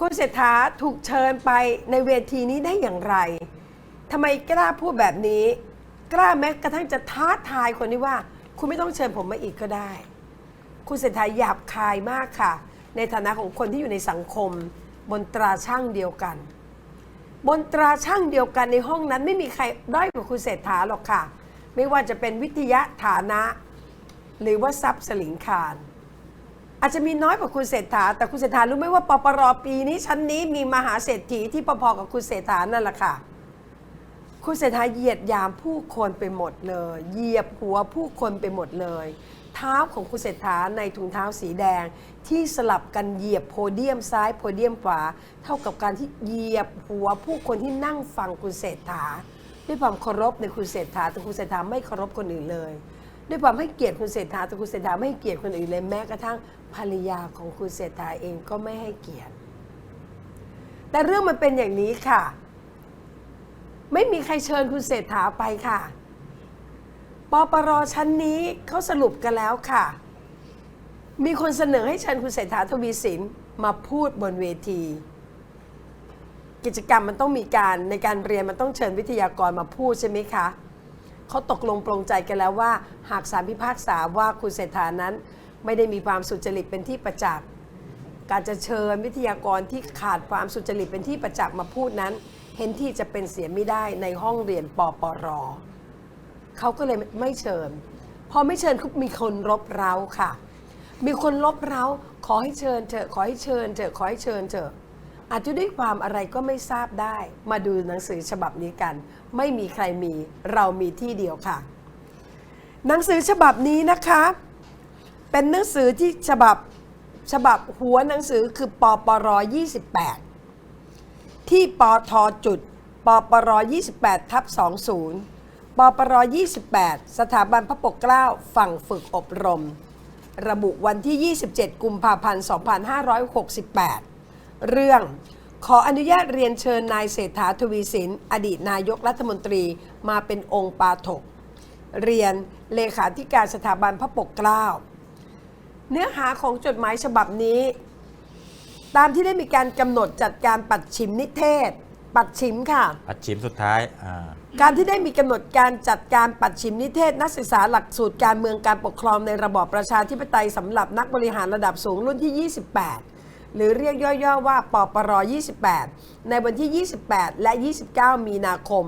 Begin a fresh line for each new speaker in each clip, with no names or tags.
คุณเศรษฐาถูกเชิญไปในเวทีนี้ได้อย่างไรทำไมกล้าพูดแบบนี้ กล้าแม้กระทั่งจะท้าทายคนนี้ว่า คุณไม่ต้องเชิญผมมาอีกก็ได้ คุณเศรษฐาหยาบคายมากค่ะ ในฐานะของคนที่อยู่ในสังคม บนตราช่างเดียวกัน บนตราช่างเดียวกันในห้องนั้นไม่มีใครด้อยกว่าคุณเศรษฐาหรอกค่ะ ไม่ว่าจะเป็นวิทยาฐานะ หรือว่าทรัพย์สลิงคาร อาจจะมีน้อยกว่าคุณเศรษฐา แต่คุณเศรษฐารู้ไหมว่าปปรปีนี้ชั้นนี้มีมหาเศรษฐีที่พอๆกับคุณเศรษฐานั่นแหละค่ะ คุณเศรษฐาเหยียดยามผู้คนไปหมดเลย เหยียบหัวผู้คนไปหมดเลย เท้าของคุณเศรษฐาในถุงเท้าสีแดง ที่สลับกันเหยียบโพเดียมซ้ายโพเดียมขวา เท่ากับการที่เหยียบหัวผู้คนที่นั่งฟังคุณเศรษฐา ด้วยความเคารพในคุณเศรษฐาแต่คุณเศรษฐาไม่เคารพคนอื่นเลย ด้วยความให้เกียรติคุณเศรษฐาแต่คุณเศรษฐาไม่ให้เกียรติคนอื่นเลยแม้กระทั่ง ภรรยาของคุณเศรษฐาเองก็ไม่ให้เกียรติ แต่เรื่องมันเป็นอย่างนี้ค่ะ ไม่มีใครเชิญคุณเศรษฐาไปค่ะปปรชั้นนี้เขาสรุปกันแล้วค่ะ มีคนเสนอให้เชิญคุณเศรษฐาทวีสินมาพูดบนเวที กิจกรรมมันต้องมีการในการเรียนมันต้องเชิญวิทยากรมาพูดใช่ไหมคะเขาตกลงปรงใจกันแล้วว่า หากสารพิพากษาว่าคุณเศรษฐานั้น ไม่ได้มีความสุจริตเป็นที่ประจักษ์การจะเชิญวิทยากรที่ขาดความสุจริตเป็นที่ประจักษ์มาพูดนั้น เห็นที่จะเป็นเสียไม่ได้ในห้องเรียนปปรเขาก็เลยไม่เชิญ พอไม่เชิญก็มีคนรบเร้าค่ะ มีคนรบเร้า ขอให้เชิญเถอะขอให้เชิญเถอะขอให้เชิญเถอะอาจจะด้วยความอะไรก็ไม่ทราบได้ มาดูหนังสือฉบับนี้กัน ไม่มีใครมีเรามีที่เดียวค่ะ หนังสือฉบับนี้นะคะ เป็นหนังสือที่ฉบับฉบับหัวหนังสือคือปปร28 ที่ปทจุดปปร28ทับ20 ปปร28 สถาบันพระปกเกล้าฝั่งฝึกอบรม ระบุวันที่ 27 กุมภาพันธ์ 2568 เรื่องขออนุญาตเรียนเชิญนายเศรษฐาทวีสิน อดีตนายกรัฐมนตรีมาเป็นองค์ปาถก เรียนเลขาธิการสถาบันพระปกเกล้า เนื้อหาของจดหมายฉบับนี้ ตามที่ได้มีการกำหนดจัดการปัดฉิมนิเทศ ปัดฉิมค่ะ
ปัดชิมสุดท้ายอ่า
การที่ได้มีกำหนดการจัดการปัดฉิมนิเทศ นักศึกษาหลักสูตรการเมืองการปกครองในระบอบประชาธิปไตยสำหรับนักบริหารระดับสูงรุ่นที่ 28 หรือเรียกย่อๆว่าปปร 28 ในวันที่ 28 และ 29 มีนาคม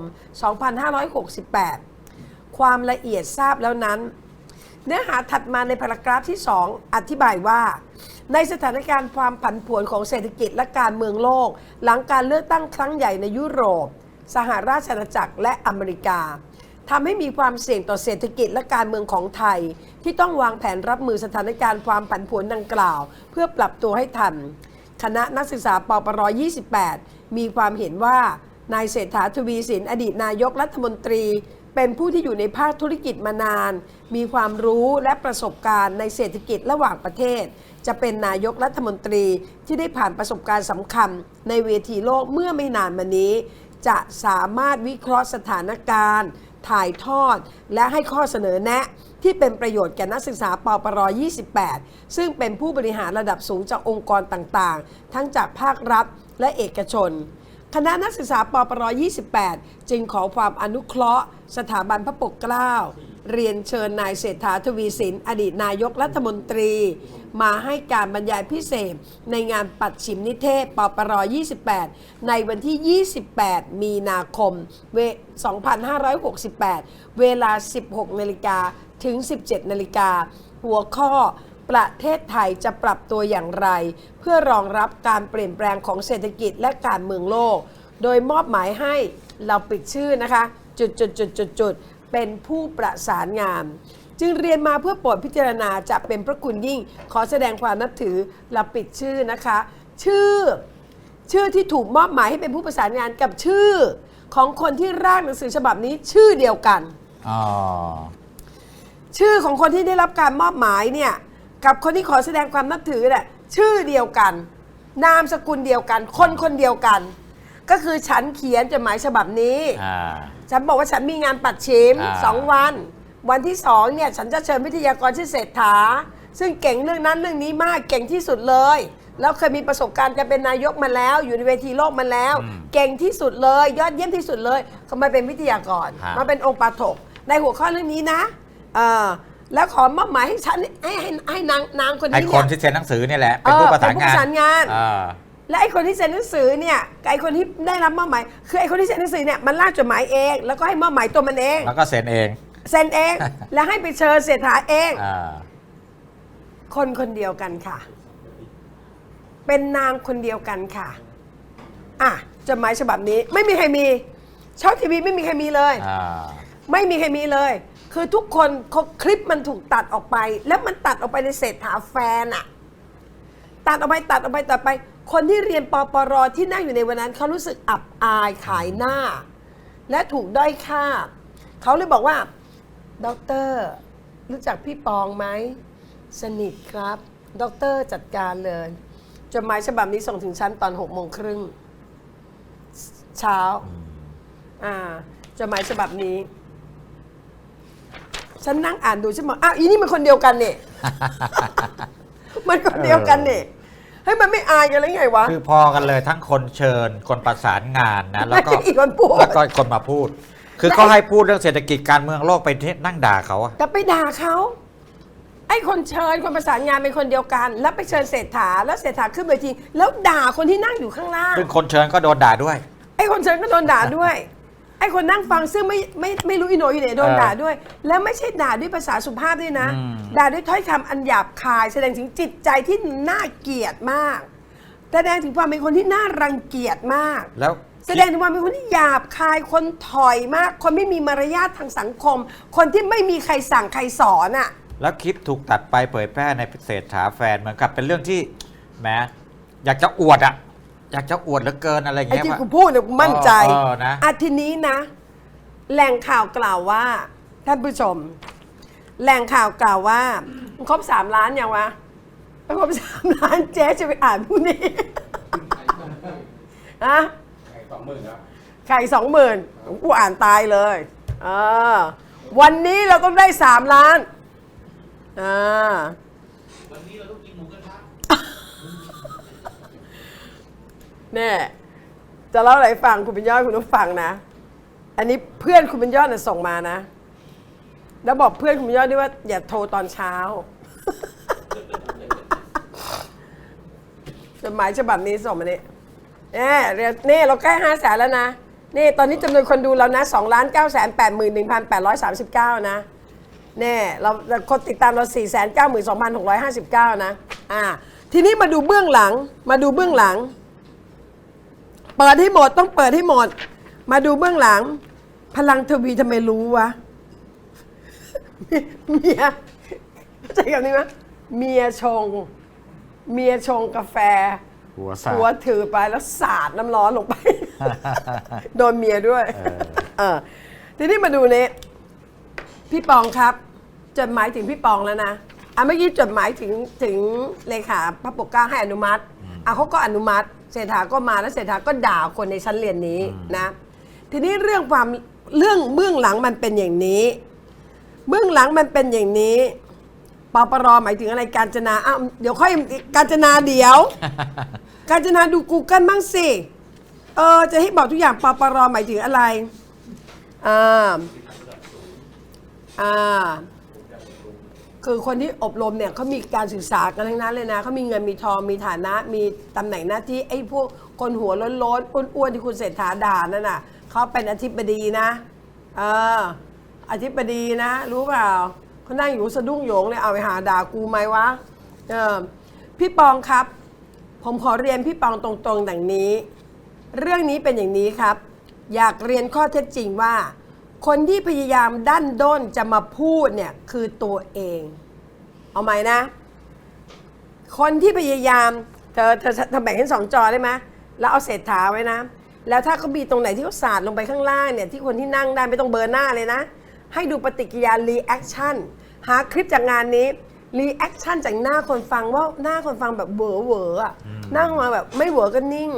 2568 ความละเอียดทราบแล้วนั้น เนื้อหาถัดมาในพารากราฟที่ 2 อธิบายว่า ในสถานการณ์ความผันผวนของเศรษฐกิจและการเมืองโลก หลังการเลือกตั้งครั้งใหญ่ในยุโรป สหราชอาณาจักรและอเมริกาทำให้มีความเสี่ยงต่อเศรษฐกิจและการเมืองของไทย ที่ต้องวางแผนรับมือสถานการณ์ความผันผวนดังกล่าว เพื่อปรับตัวให้ทันคณะนักศึกษาปปร28 มีความเห็นว่านายเศรษฐาทวีสินอดีตนายกรัฐมนตรี เป็นผู้ที่อยู่ในภาคธุรกิจมานาน มีความรู้และประสบการณ์ในเศรษฐกิจระหว่างประเทศ จะเป็นนายกรัฐมนตรีที่ได้ผ่านประสบการณ์สำคัญ ในเวทีโลกเมื่อไม่นานมานี้ จะสามารถวิเคราะห์สถานการณ์ ถ่ายทอด และให้ข้อเสนอแนะ ที่เป็นประโยชน์แก่นักศึกษาปปร28 ซึ่งเป็นผู้บริหารระดับสูงจากองค์กรต่างๆ ทั้งจากภาครัฐและเอกชน คณะนักศึกษาปปร28 จึงขอความอนุเคราะห์ สถาบันพระปกเกล้า เรียนเชิญนายเศรษฐาทวีสิน อดีตนายกรัฐมนตรี มาให้การบรรยายพิเศษ ในงานปัดฉิมนิเทศปปร28 ในวันที่ 28 มีนาคม 2568 เวลา 16 นาฬิกาถึง 17 นาฬิกาหัวข้อ ประเทศไทยจะปรับตัวอย่างไร เพื่อรองรับการเปลี่ยนแปลงของเศรษฐกิจและการเมืองโลก โดยมอบหมายให้เราปิดชื่อนะคะจุดจุดจุดจุดจุดเป็นผู้ประสานงานจึงเรียนมาเพื่อโปรดพิจารณาจะเป็นพระคุณยิ่ง ขอแสดงความนับถือเราปิดชื่อนะคะ ชื่อ ชื่อที่ถูกมอบหมายให้เป็นผู้ประสานงานกับชื่อ ของคนที่ร่างหนังสือฉบับนี้ชื่อเดียวกัน
อ๋อ
ชื่อของคนที่ได้รับการมอบหมายเนี่ย กับคนที่ขอแสดงความนับถือเนี่ยชื่อเดียวกัน นามสกุลเดียวกัน คนคนเดียวกัน ก็คือฉันเขียนจดหมายฉบับนี้
อ่า
ฉันบอกว่าฉันมีงานปัดชิม
อ่า
สองวัน วันที่สองเนี่ยฉันจะเชิญวิทยากรชื่อเศรษฐา ซึ่งเก่งเรื่องนั้นเรื่องนี้มากเก่งที่สุดเลย แล้วเคยมีประสบการณ์การเป็นนายกมาแล้ว อยู่ในเวทีโลกมาแล้ว
อืม
เก่งที่สุดเลย ยอดเยี่ยมที่สุดเลยเขามาเป็นวิทยากร
ฮะ
มาเป็นองค์ปาถกในหัวข้อเรื่องนี้นะเออ แล้วขอมอบหมายให้ฉันให้ให้ให้นางนางคน
ไอ้
นี้
คน
เนี่ย
ที่เซ็นหนังสือเนี่ยแหละ เป็น
เออ
ผู้ประสาน
เป็นผู้ประ
งาน
สานงาน
อ่า
และไอ้คนที่เซ็นหนังสือเนี่ยกับไอ้คนที่ได้รับมอบหมายคือไอ้คนที่เซ็นหนังสือเนี่ยมันลากจดหมายเอง แล้วก็ให้มอบหมายตัวมันเอง
แล้วก็เซ็นเอง
เซ็นเอง แล้วให้ไปเชิญเศรษฐาเอง
อ่า
คนคนเดียวกันค่ะ เป็นนางคนเดียวกันค่ะ อะจดหมายฉบับนี้ ไม่มีใครมีช่องทีวีไม่มีใครมีเลย
อ่า
ไม่มีใครมีเลย คือทุกคนเขาคลิปมันถูกตัดออกไป แล้วมันตัดออกไปในเศรษฐาแฟนอะตัดออกไปตัดออกไปตัดไป คนที่เรียนปปรที่นั่งอยู่ในวันนั้นเขารู้สึกอับอายขายหน้า และถูกด้อยค่าเขาเลยบอกว่าด็อกเตอร์รู้จักพี่ปองไหมสนิทครับด็อกเตอร์จัดการเลยจดหมายฉบับนี้ส่งถึงชั้นตอนหกโมงครึ่งเช้า อ่าจดหมายฉบับนี้ ฉันนั่งอ่านดูฉันบอกอ้าวอีนี่มันคนเดียวกันเนี่ย มันคนเดียวกันเนี่ยเฮ้ยมันไม่อายกันเลยไงวะ
คือพอกันเลยทั้งคนเชิญคนประสานงานนะ แล้วก็
อีกคนพูด
แล้วก็คนมาพูด คือเขาให้พูดเรื่องเศรษฐกิจการเมืองโลกไปที่นั่งด่าเขาอะ
แต่ไปด่าเขาไอ้คนเชิญคนประสานงานเป็นคนเดียวกัน แล้วไปเชิญเศรษฐาแล้วเศรษฐาขึ้นเวทีแล้วด่าคนที่นั่งอยู่ข้างล่าง
ซึ่งคนเชิญก็โดนด่าด้วย
ไอ้คนเชิญก็โดนด่าด้วย ไอ้คนนั่งฟังซึ่งไม่ไม่ไม่รู้อีโหนอีเหน่โดน
เออ
ด่าด้วย แล้วไม่ใช่ด่าด้วยภาษาสุภาพด้วยนะ
อืม
ด่าด้วยถ้อยคำอันหยาบคาย แสดงถึงจิตใจที่น่าเกลียดมาก แสดงถึงความเป็นคนที่น่ารังเกียจมาก
แล้ว
แสดงถึงความเป็นคนที่หยาบคายคนถอยมาก คนไม่มีมารยาททางสังคม คนที่ไม่มีใครสั่งใครสอนอะ
แล้วคลิปถูกตัดไปเผยแพร่ในเศรษฐาแฟนเหมือนกับเป็นเรื่องที่แหมอยากจะอวดอะ อยากจะอวดเหลือเกินอะไรอย่าง
ไอ้
เงี้ย
ที่
ว่า
กูพูดเนี่ยกูมั่นใจ
เออเออนะ
อาทีนี้นะ แหล่งข่าวกล่าวว่า ท่านผู้ชม แหล่งข่าวกล่าวว่ามันครบสามล้านยังวะไม่ครบสามล้านเจ๊จะไปอ่านผู้นี้อะ
สองหมื่นครับ
ไข่สองหมื่นกูอ่านตายเลยเออวันนี้เราต้องได้สามล้านอ่า
วันนี้เราต้องกินหมูกระทะ
เนี่ยจะเล่าอะไรให้ฟังคุณเป็นยอดคุณต้องฟังนะ อันนี้เพื่อนคุณเป็นยอดน่ะส่งมานะ แล้วบอกเพื่อนคุณเป็นยอดด้วยว่า อย่าโทรตอนเช้า จดหมายฉบับนี้ส่งมาเนี่ยเนี่ยเรียนนี่เราใกล้ห้าแสนแล้วนะนี่ตอนนี้จำนวนคนดูเรานะสองล้านเก้าแสนแปดหมื่นหนึ่งพันแปดร้อยสามสิบเก้านะเนี่ยเราคนติดตามเราสี่แสนเก้าหมื่นสองพันหกร้อยห้าสิบเก้านะ อ่า ทีนี้มาดูเบื้องหลัง มาดูเบื้องหลัง เปิดให้หมดต้องเปิดให้หมด มาดูเบื้องหลัง พลังทวีทำไมรู้วะ เมียเข้าใจคำนี้ไหมเมียชง เมียชงกาแฟ
หัวสาด
หัวถือไปแล้วสาดน้ำร้อนลงไป โดนเมียด้วย
เออ
เออ ทีนี้มาดูนี้ พี่ปองครับ จดหมายถึงพี่ปองแล้วนะอะเมื่อกี้จดหมายถึงถึงเลขาพระปกเกล้าให้อนุมัติอะเขาก็อนุมัติ เศรษฐาก็มาแล้วเศรษฐาก็ด่าคนในชั้นเรียนนี้นะ ทีนี้เรื่องความเรื่องเบื้องหลังมันเป็นอย่างนี้ เบื้องหลังมันเป็นอย่างนี้ปปรหมายถึงอะไรการจนาอ้าวเดี๋ยวค่อยการจนาเดี๋ยว การจนาดู Google บ้างสิเออจะให้บอกทุกอย่างปปรหมายถึงอะไรอ่าอ่า คือคนที่อบรมเนี่ยเขามีการศึกษากันทั้งนั้นเลยนะเขามีเงินมีทองมีฐานะ มีตำแหน่งหน้าที่ไอ้พวกคนหัวล้นๆอ้วนๆที่คุณเศรษฐาด่านั่นน่ะเขาเป็นอธิบดีนะเอออธิบดีนะ รู้เปล่าเขานั่งอยู่สะดุ้งโยงเลยเอาไปหาด่ากูไหมวะเออพี่ปองครับ ผมขอเรียนพี่ปองตรงๆดังนี้ เรื่องนี้เป็นอย่างนี้ครับ อยากเรียนข้อเท็จจริงว่า คนที่พยายามดั้นด้นจะมาพูดเนี่ยคือตัวเอง เอาไหมนะ คนที่พยายาม เธอเธอเธอแบ่งให้สองจอได้ไหมแล้วเอาเศษขาไว้นะ แล้วถ้าเขามีตรงไหนที่เขาสาดลงไปข้างล่างเนี่ยที่คนที่นั่งได้ไม่ต้องเบอร์หน้าเลยนะ ให้ดูปฏิกิริยารีแอคชั่นหาคลิปจากงานนี้รีแอคชั่นจากหน้าคนฟังว่าหน้าคนฟังแบบเวอเวออะนั่งมาแบบไม่เหวอก็นิ่ง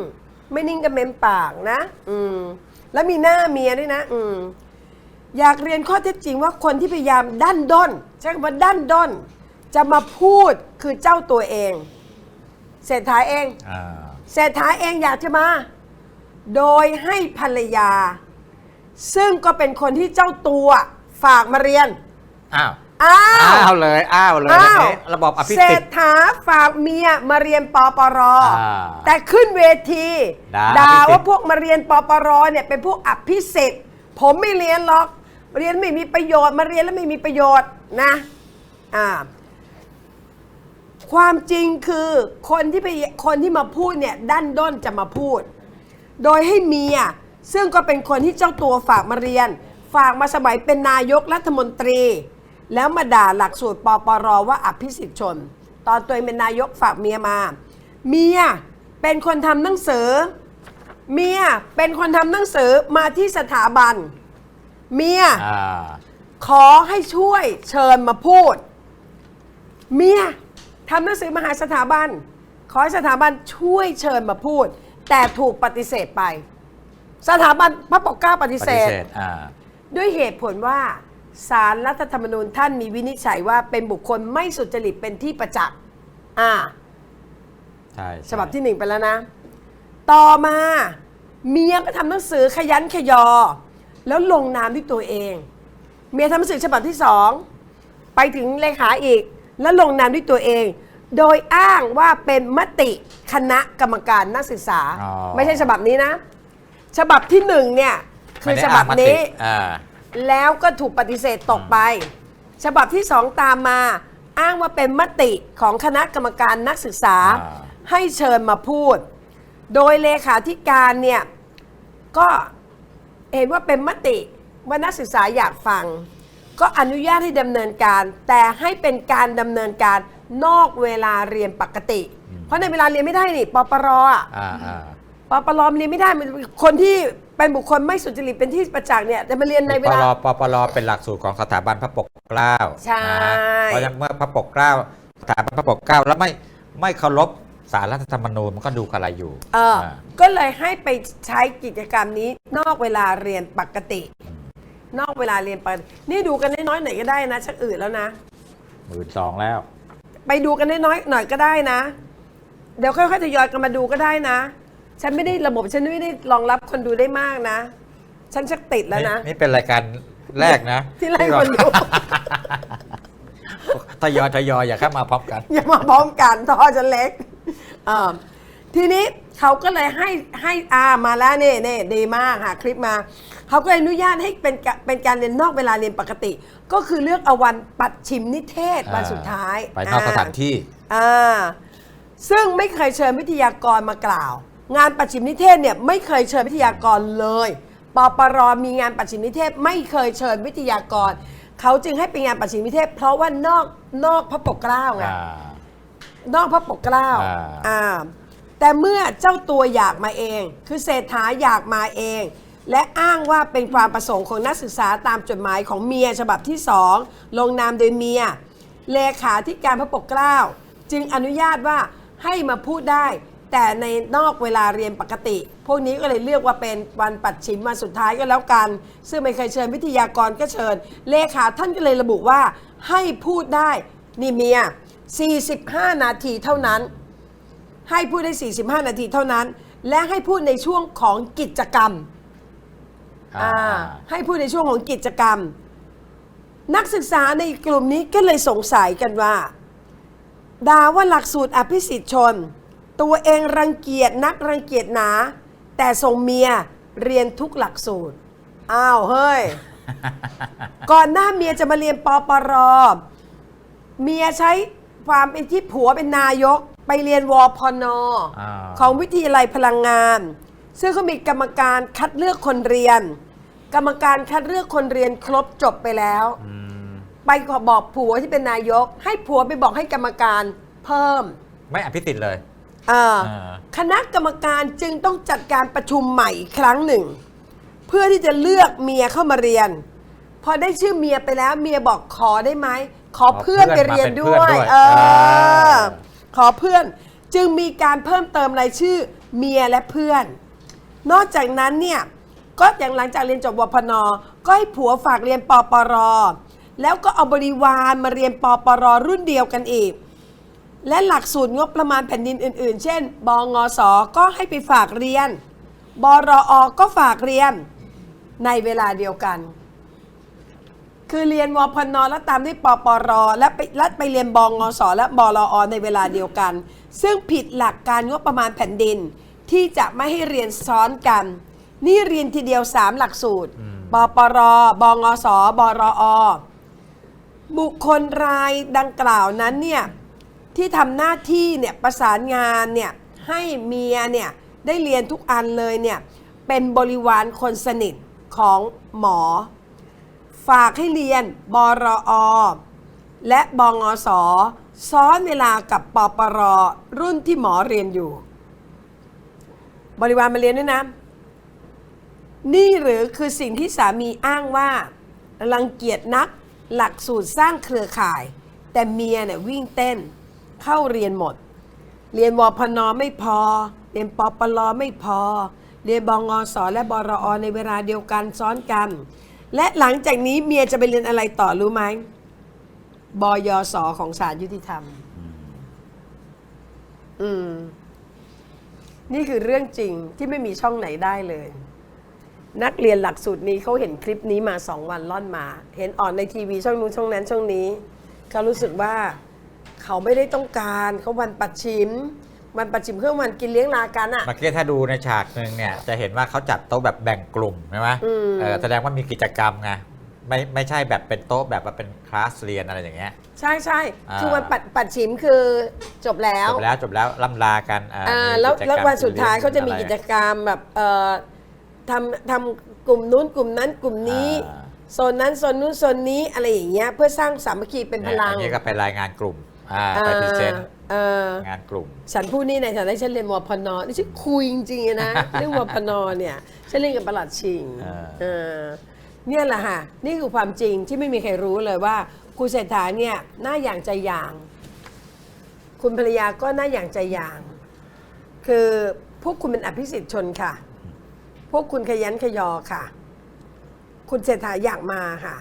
ไม่นิ่งก็เมมปากนะ อืมแล้วมีหน้าเมียด้วยนะ อืม อยากเรียนข้อเท็จจริงว่าคนที่พยายามดั้นด้นใช้คำว่าดั้นด้น จะมาพูดคือเจ้าตัวเองเศรษฐาเอง
อ่า
เศรษฐาเองอยากจะมา โดยให้ภรรยา ซึ่งก็เป็นคนที่เจ้าตัวฝากมาเรียน
อ้าว
อ้าว
อ้าวเลยอ้าวเลย
อ้าว
ทีนี้ระบบอภิ
เศร
สิท
ษ
ธิ์
ฐาฝากเมียมาเรียนปปร
อ่า
แต่ขึ้นเวที
ด่า
ด่า
อภิสิทธิ์
ว่าพวกมาเรียนปปรเนี่ยเป็นพวกอภิสิทธิ์ผมไม่เรียนหรอก เรียนไม่มีประโยชน์มาเรียนแล้วไม่มีประโยชน์นะอ่าความจริงคือคนที่ไปคนที่มาพูดเนี่ยด้านด้นจะมาพูด โดยให้เมียซึ่งก็เป็นคนที่เจ้าตัวฝากมาเรียน ฝากมาสมัยเป็นนายกรัฐมนตรี แล้วมาด่าหลักสูตรปปรว่าอภิสิทธิชน ตอนตัวเองเป็นนายกฝากเมียมา เมียเป็นคนทำหนังสือ เมียเป็นคนทำหนังสือมาที่สถาบัน เมีย
อ่า
ขอให้ช่วยเชิญมาพูด เมียทำหนังสือมาหาสถาบัน ขอให้สถาบันช่วยเชิญมาพูด แต่ถูกปฏิเสธไป สถาบันพระปกเกล้าปฏิ
ป
เส
ฏิ
ธ
เสธอ่า
ด้วยเหตุผลว่าสารรัฐธรรมนูญท่านมีวินิจฉัยว่าเป็นบุคคลไม่สุจริตเป็นที่ประจักษ์อ่า
ใช่ใฉ
บับที่หนึ่งไปแล้วนะ ต่อมา เมียก็ทำหนังสือขยันขยอ แล้วลงนามด้วยตัวเอง เมียทำหนังสือฉบับที่สองไปถึงเลขาอีก แล้วลงนามด้วยตัวเอง โดยอ้างว่าเป็นมติคณะกรรมการนักศึกษา
อ๋อ
ไม่ใช่ฉบับนี้นะ ฉบับที่หนึ่งเนี่ยคือ
ไม่ได้
ฉบับ
อ้างมติ
นี้
อ่า
แล้วก็ถูกปฏิเสธตกไป ฉบับที่สองตามมา อ้างว่าเป็นมติของคณะกรรมการนักศึกษา
อ่า
ให้เชิญมาพูด โดยเลขาธิการเนี่ย ก็ เห็นว่าเป็นมติว่านักศึกษาอยากฟัง ก็อนุญาตให้ดำเนินการ แต่ให้เป็นการดำเนินการนอกเวลาเรียนปกติ เพราะในเวลาเรียนไม่ได้นี่ปปรอะ
อ่าอ่า
ปปรเรียนไม่ได้มันคนที่เป็นบุคคลไม่สุจริตเป็นที่ประจักษ์เนี่ยจะมาเรียนในเว
ป
ลา
ลปปลเป็นหลักสูตรของสถาบันพระปกเกล้า
ใช่
นะเพราะฉะนั้นเมื่อพระปกเกล้าสถาบันพระปกเกล้าแล้วไม่ไม่เคารพ สารรัฐธรรมนูญมันก็ดูอะไรอยู่
เออ
อ่า
ก็เลยให้ไปใช้กิจกรรมนี้นอกเวลาเรียนปกติ นอกเวลาเรียนปกตินี่ดูกันน้อยๆหน่อยก็ได้นะชักอื่นแล้วนะ
หมื่นสองแล้ว
ไปดูกันน้อยๆหน่อยก็ได้นะ เดี๋ยวค่อยๆทยอยกันมาดูก็ได้นะ ฉันไม่ได้ระบบฉันไม่ได้รองรับคนดูได้มากนะ ฉันชักติดแล้วนะ
นี่เป็นรายการแรกนะ
ที่ไล่คนดู
ทยอยทยอยอย่าเข้ามาพร้อมกัน
อย่ามาพร้อมกันท่อจะเล็ก อ่าทีนี้เขาก็เลยให้ให้อามาแล้วเนี่ยเนี่ยดีมากหาคลิปมาเขาก็เลยอนุญาตให้เป็นกะเป็นการเรียนนอกเวลาเรียนปกติ ก็คือเลือกเอาวันปัดชิมนิเทศวันสุดท้าย
ไปนอกสถานที่
อ่าซึ่งไม่เคยเชิญวิทยากรมากล่าว งานปัดชิมนิเทศเนี่ยไม่เคยเชิญวิทยากรเลยปปรมีงานปัดชิมนิเทศไม่เคยเชิญวิทยากรเขาจึงให้เป็นงานปัดชิมนิเทศ เพราะว่านอกนอกพระปกเกล้าไง
อ่า
นอกพระปกเกล้า
อ่า
อ่าแต่เมื่อเจ้าตัวอยากมาเอง คือเศรษฐาอยากมาเอง และอ้างว่าเป็นความประสงค์ของนักศึกษาตามจดหมายของเมียฉบับที่สองลงนามโดยเมีย เลขาธิการพระปกเกล้า จึงอนุญาตว่าให้มาพูดได้ แต่ในนอกเวลาเรียนปกติ พวกนี้ก็เลยเลือกว่าเป็นวันปัดชิมวันสุดท้ายก็แล้วกัน ซึ่งไม่เคยเชิญวิทยากรก็เชิญ เลขาท่านก็เลยระบุว่าให้พูดได้นี่เมีย 45 นาทีเท่านั้น ให้พูดได้ 45 นาทีเท่านั้น และให้พูดในช่วงของกิจกรรม
อ่า
อ่าให้พูดในช่วงของกิจกรรม นักศึกษาในกลุ่มนี้ก็เลยสงสัยกันว่าด่าว่าหลักสูตรอภิสิทธิชน ตัวเองรังเกียจนักรังเกียจหนา แต่ส่งเมียเรียนทุกหลักสูตร อ้าวเฮ้ย ก่อนหน้าเมียจะมาเรียนปปร เมียใช้ ความเป็นที่ผัวเป็นนายก ไปเรียนวพน
อ่า
ของวิทยาลัยพลังงาน ซึ่งเขามีกรรมการคัดเลือกคนเรียน กรรมการคัดเลือกคนเรียนครบจบไปแล้ว
อืม
ไปขอบอกผัวที่เป็นนายก ให้ผัวไปบอกให้กรรมการเพิ่ม
ไม่อภิสิทธิ์เลย
เออ
อ่า
คณะกรรมการจึงต้องจัดการประชุมใหม่อีกครั้งหนึ่ง เพื่อที่จะเลือกเมียเข้ามาเรียน พอได้ชื่อเมียไปแล้วเมียบอกขอได้ไหมขอเพื่อนไปเรียนด้วยเออขอเพื่อนจึงมีการเพิ่มเติมรายชื่อเมียและเพื่อน นอกจากนั้นเนี่ยก็อย่างหลังจากเรียนจบวพนก็ให้ผัวฝากเรียนปปร แล้วก็เอาบริวารมาเรียนปปร รุ่นเดียวกันอีก และหลักสูตรงบประมาณแผ่นดินอื่น ๆ เช่น บงสก็ให้ไปฝากเรียน บรอก็ฝากเรียน ในเวลาเดียวกัน คือเรียนวพนแล้วตามด้วยปปร และไปและไปเรียนบงสและบรอในเวลาเดียวกัน ซึ่งผิดหลักการงบประมาณแผ่นดิน ที่จะไม่ให้เรียนซ้อนกัน นี่เรียนทีเดียว 3 หลักสูตร
อืม
ปปรบงสบรอ บุคคลรายดังกล่าวนั้นเนี่ยที่ทำหน้าที่เนี่ยประสานงานเนี่ยให้เมียเนี่ยได้เรียนทุกอันเลยเนี่ยเป็นบริวารคนสนิทของหมอ ฝากให้เรียนบรอ และบงสซ้อนเวลากับปปรรุ่นที่หมอเรียนอยู่ บริวารมาเรียนด้วยนะ นี่หรือคือสิ่งที่สามีอ้างว่ารังเกียจนักหลักสูตรสร้างเครือข่าย แต่เมียเนี่ยวิ่งเต้น เข้าเรียนหมด เรียนวพนไม่พอ เรียนปปลไม่พอ เรียนบงอสและบรอในเวลาเดียวกันซ้อนกัน และหลังจากนี้เมียจะไปเรียนอะไรต่อรู้ไหมบยสของศาลยุติธรรม อืม นี่คือเรื่องจริงที่ไม่มีช่องไหนได้เลย นักเรียนหลักสูตรนี้เขาเห็นคลิปนี้มาสองวันล่อนมา เห็นอ่อนในทีวีช่องนู้นช่องนั้นช่องนี้เขารู้สึกว่าเขาไม่ได้ต้องการเขาวันปัดชิม วันปัดชิมเครื่องวันกินเลี้ยงลากันอะ
เมื่อกี้ถ้าดูในฉากหนึ่งเนี่ยจะเห็นว่าเขาจัดโต๊ะแบบแบ่งกลุ่มใช่ไหม
อืม
เออแสดงว่ามีกิจกรรมไงไม่ไม่ใช่แบบเป็นโต๊ะแบบว่าเป็นคลาสเรียนอะไรอย่างเงี้ย
ใช่ใช่
อ่า
คือวันปัดปัดชิมคือจบแล้ว
จบแล้วจบแล้วล่ำลากันอ่า
อ่า
มี
แล้ว
กิจกรรม
แล้ววันสุดท้ายเขาจะมี
อไร
กิจกรรมแบบเอ่อทำทำกลุ่มนู้นกลุ่มนั้นกลุ่มนี้
อ่า
โซนนั้นโซนนู้นโซนนี้อะไรอย่างเงี้ยเพื่อสร้างสามัคคีเป็นพลัง
อันนี้ก็ไปรายงานกลุ่ม อ่าไปพรีเซนต์
เออ
งานกลุ่ม
ฉันพูดนี่ในฐานะที่ฉันเรียนวพนนี่ฉันคุยจริงๆนะ เรื่องวพนเนี่ยฉันเรียนกับประหลัดชิง
อ่า
เออเนี่ยแหละค่ะนี่คือความจริงที่ไม่มีใครรู้เลยว่าคุณเศรษฐาเนี่ยหน้าอย่างใจอย่าง คุณภรรยาก็หน้าอย่างใจอย่าง คือพวกคุณเป็นอภิสิทธิ์ชนค่ะ พวกคุณขยันขยอค่ะ คุณเศรษฐาอยากมาค่ะ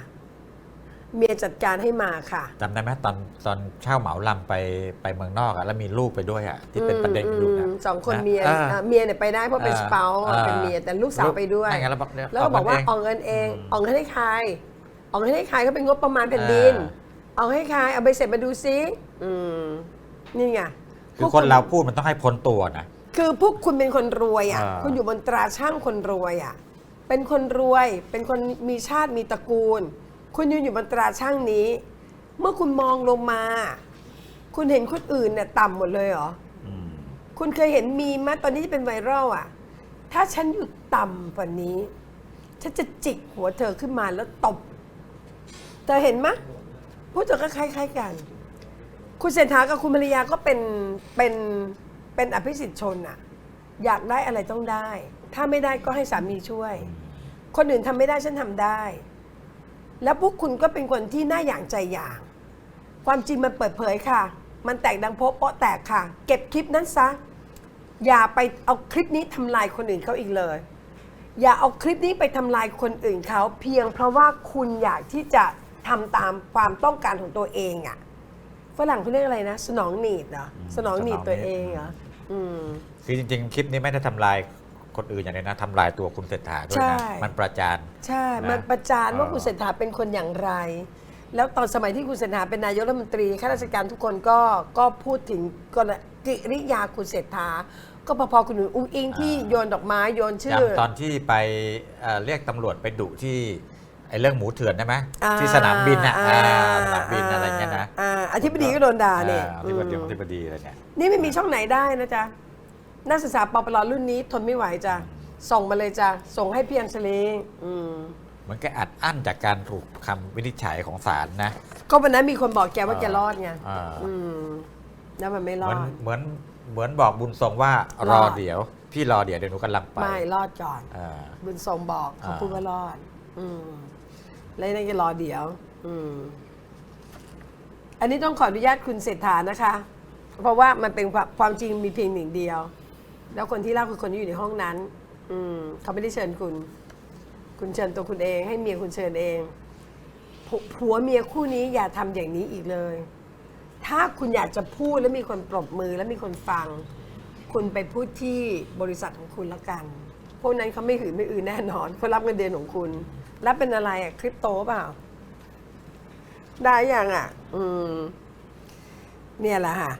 เมียจัดการให้มาค่ะ
จำได้ไหมตอนตอนเช่าเหมาลำไปไปเมืองนอกอะแล้วมีลูกไปด้วยอะที่เป็นประเด็นอยู่นะ
มสองคน
นะ
เมีย
อ่า
อะเมียเนี่ยไปได้เพราะเป็น
อ่า
สเปา
อ่า
เป็นเมียแต่ลูกสาวไปด้วย
นั่นไงแล้วบอกเนี่ย
แล้วก็บอกว่าอ
เอ
กเงินเอง
อืม
ออกเงินให้ใครออกเงินให้ใครก็เป็นงบประมาณแผ่นดิน
อ่า
ออกให้ใครเอาใบเสร็จมาดูซิอืมนี่ไง
คือ
พวก
คนเราพูดมันต้องให้พ้นตัวนะ
คือพวกคุณเป็นคนรวยอะ
อ่า
คุณอยู่บนตราช่างคนรวยอะเป็นคนรวย เป็นคนมีชาติมีตระกูล คุณยืนอยู่บนตราช่างนี้ เมื่อคุณมองลงมา คุณเห็นคนอื่นเนี่ยต่ำหมดเลยเหรอ
อืม
คุณเคยเห็นมีมะตอนนี้ที่เป็นไวรัลอะ ถ้าฉันอยู่ต่ำกว่านี้ ฉันจะจิกหัวเธอขึ้นมาแล้วตบ เธอเห็นมะพูดจาก็คล้ายๆกัน คุณเศรษฐากับคุณภรรยาก็เป็นเป็นเป็นอภิสิทธิ์ชนอะ อยากได้อะไรต้องได้ ถ้าไม่ได้ก็ให้สามีช่วย คนอื่นทำไม่ได้ฉันทำได้ แล้วพวกคุณก็เป็นคนที่น่าอย่างใจอย่าง ความจริงมันเปิดเผยค่ะ มันแตกดังโป๊ะโปะแตกค่ะ เก็บคลิปนั้นซะ อย่าไปเอาคลิปนี้ทำลายคนอื่นเขาอีกเลย อย่าเอาคลิปนี้ไปทำลายคนอื่นเขาเพียงเพราะว่าคุณอยากที่จะทำตามความต้องการของตัวเองอะ่ะฝรั่งเขาเรียกอะไรนะ สนองหนีดเหรอสนองหนีดตัวเองเหรออืม
คือจริงๆ คลิปนี้ไม่ได้ทำลาย คนอื่นอย่างเดียวนะทำลายตัวคุณเศรษฐาด้วย
ใช่
นะมันประจาน
ใช่
นะ
มันประจานว่า
เออ
คุณเศรษฐาเป็นคนอย่างไร แล้วตอนสมัยที่คุณเศรษฐาเป็นนายกรัฐมนตรีข้าราชการทุกคนก็ก็พูดถึงกรกิริยาคุณเศรษฐา ก็พอๆคุณหนุนอุ้งอิงที่โยนดอกไม้โยนชื่
อย่า
อ
งตอนที่ไปเอ่อเรียกตำรวจไปดุที่ไอ้เรื่องหมูเถื่อนได้ไหม
อ่า
ที่สนามบินอะ
อ่า
อ่าสนามบินอะไรเงี้ยนะ
อ่าอธิบดีก็โดนด่าเนี่ย
อ่อธิบดี
อืม
อธิบดีอะไรเนี่ย
นี่ไม่มีช่องไหนได้นะจ๊ะ นักศึกษาปปลรุ่นนี้ทนไม่ไหวจ้ะส่งมาเลยจ้ะส่งให้พี่อัญชลีอืม
เหมือนแกอัดอั้นจากการถูกคำวินิจฉัยของศาลนะ
ก็วันนั้นมีคนบอกแกว่าแกรอดไง
อ่า
อืมแล้วมันไม่ร
เห
อ
มือน
ด
เหมือนเหมือนบอกบุญทรงว่ารร
อ
อ
ด
เดี๋ยว พี่รอเดี๋ยวเดี๋ยวหนูกำลังไป
ไม่รอดก่อน
อ่า
บุญทรงบอกเขา
อ่า
พูดว่ารอด อืมแล้วนั่นก็รอเดี๋ยว อืม อันนี้ต้องขออนุญาตคุณเศรษฐานะคะ เพราะว่ามันเป็นความความจริงมีเพียงหนึ่งเดียว แล้วคนที่เล่าคือคนที่อยู่ในห้องนั้น อืมเขาไม่ได้เชิญคุณ คุณเชิญตัวคุณเอง ให้เมียคุณเชิญเองผัวผัวเมียคู่นี้อย่าทำอย่างนี้อีกเลย ถ้าคุณอยากจะพูดแล้วมีคนปรบมือแล้วมีคนฟัง คุณไปพูดที่บริษัทของคุณแล้วกัน พวกนั้นเขาไม่หือไม่อือแน่นอนเขารับเงินเดือนของคุณ รับเป็นอะไรอะคริปโตเปล่า ได้ยังอะอืม เนี่ยแหละค่ะ